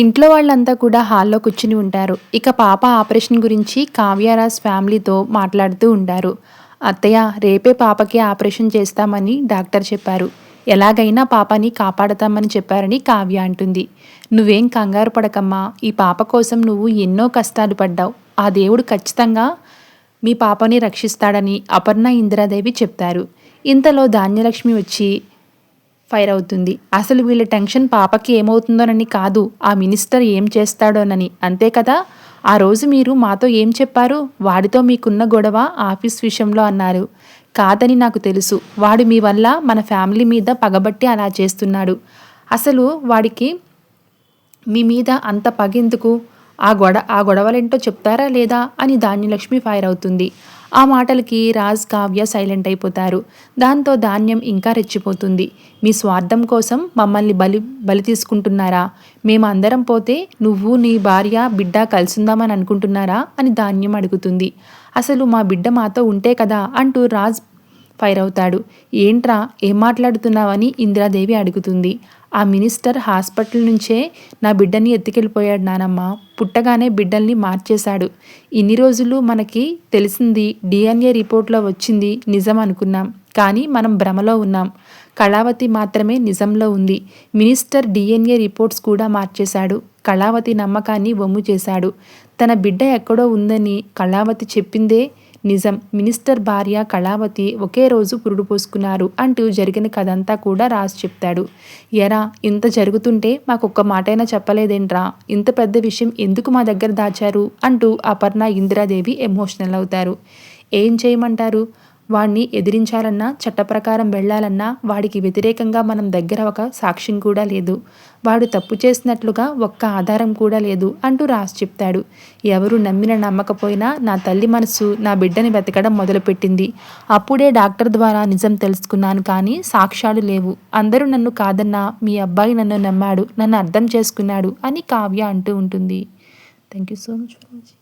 ఇంట్లో వాళ్ళంతా కూడా హాల్లో కూర్చుని ఉంటారు. ఇక పాప ఆపరేషన్ గురించి కావ్యరాజ్ ఫ్యామిలీతో మాట్లాడుతూ ఉంటారు. అత్తయ్య రేపే పాపకి ఆపరేషన్ చేస్తామని డాక్టర్ చెప్పారు. ఎలాగైనా పాపని కాపాడతామని చెప్పారని కావ్య అంటుంది. నువ్వేం కంగారు పడకమ్మా ఈ పాప కోసం నువ్వు ఎన్నో కష్టాలు పడ్డావు. ఆ దేవుడు ఖచ్చితంగా మీ పాపని రక్షిస్తాడని అపర్ణ ఇందిరాదేవి చెప్తారు. ఇంతలో ధాన్యలక్ష్మి వచ్చి ఫైర్ అవుతుంది. అసలు వీళ్ళ టెన్షన్ పాపకి ఏమవుతుందోనని కాదు ఆ మినిస్టర్ ఏం చేస్తాడోనని. అంతే కదా? ఆ రోజు మీరు మాతో ఏం చెప్పారు? వాడితో మీకున్న గొడవ ఆఫీస్ విషయంలో అన్నారు. కాదని నాకు తెలుసు. వాడు మీ వల్ల మన ఫ్యామిలీ మీద పగబట్టి అలా చేస్తున్నాడు. అసలు వాడికి మీ మీద అంత పగెందుకు? ఆ గొడ ఆ గొడవలేంటో చెప్తారా లేదా? అని ధాన్యలక్ష్మి ఫైర్ అవుతుంది. ఆ మాటలకి రాజ్ కావ్య సైలెంట్ అయిపోతారు. దాంతో ధాన్యం ఇంకా రెచ్చిపోతుంది. మీ స్వార్థం కోసం మమ్మల్ని బలి బలి తీసుకుంటున్నారా? మేము అందరం పోతే నువ్వు నీ భార్య బిడ్డ కలిసిందామని అనుకుంటున్నారా? అని ధాన్యం అడుగుతుంది. అసలు మా బిడ్డ మాతో ఉంటే కదా అంటూ రాజ్ ఫైర్ అవుతాడు ఏంట్రా ఏం మాట్లాడుతున్నావని ఇందిరాదేవి అడుగుతుంది. ఆ మినిస్టర్ హాస్పిటల్ నుంచే నా బిడ్డని ఎత్తుకెళ్ళిపోయాడు నానమ్మ. పుట్టగానే బిడ్డల్ని మార్చేశాడు. ఇన్ని రోజులు మనకి తెలిసింది డిఎన్ఏ రిపోర్ట్లో వచ్చింది నిజం అనుకున్నాం. కానీ మనం భ్రమలో ఉన్నాం. కళావతి మాత్రమే నిజంలో ఉంది. మినిస్టర్ డిఎన్ఏ రిపోర్ట్స్ కూడా మార్చేశాడు. కళావతి నమ్మకాన్ని వమ్ము చేశాడు. తన బిడ్డ ఎక్కడో ఉందని కళావతి చెప్పిందే నిజం. మినిస్టర్ భార్య కళావతి ఒకే రోజు పురుడు పోసుకున్నారు అంటూ జరిగిన కథంతా కూడా రాసి చెప్తాడు. ఎరా ఇంత జరుగుతుంటే మాకొక్క మాటైనా చెప్పలేదేంట్రా? ఇంత పెద్ద విషయం ఎందుకు మా దగ్గర దాచారు? అంటూ అపర్ణ ఇందిరాదేవి ఎమోషనల్ అవుతారు. ఏం చేయమంటారు? వాడిని ఎదిరించాలన్నా చట్టప్రకారం వెళ్ళాలన్నా వాడికి వ్యతిరేకంగా మనం దగ్గర ఒక సాక్ష్యం కూడా లేదు. వాడు తప్పు చేసినట్లుగా ఒక్క ఆధారం కూడా లేదు అంటూ రాసి చెప్తాడు. ఎవరు నమ్మిన నమ్మకపోయినా నా తల్లి మనసు నా బిడ్డని వెతకడం మొదలుపెట్టింది. అప్పుడే డాక్టర్ ద్వారా నిజం తెలుసుకున్నాను కానీ సాక్ష్యాలు లేవు. అందరూ నన్ను కాదన్నా మీ అబ్బాయి నన్ను నమ్మాడు నన్ను అర్థం చేసుకున్నాడు అని కావ్య అంటూ ఉంటుంది. Thank you so much for watching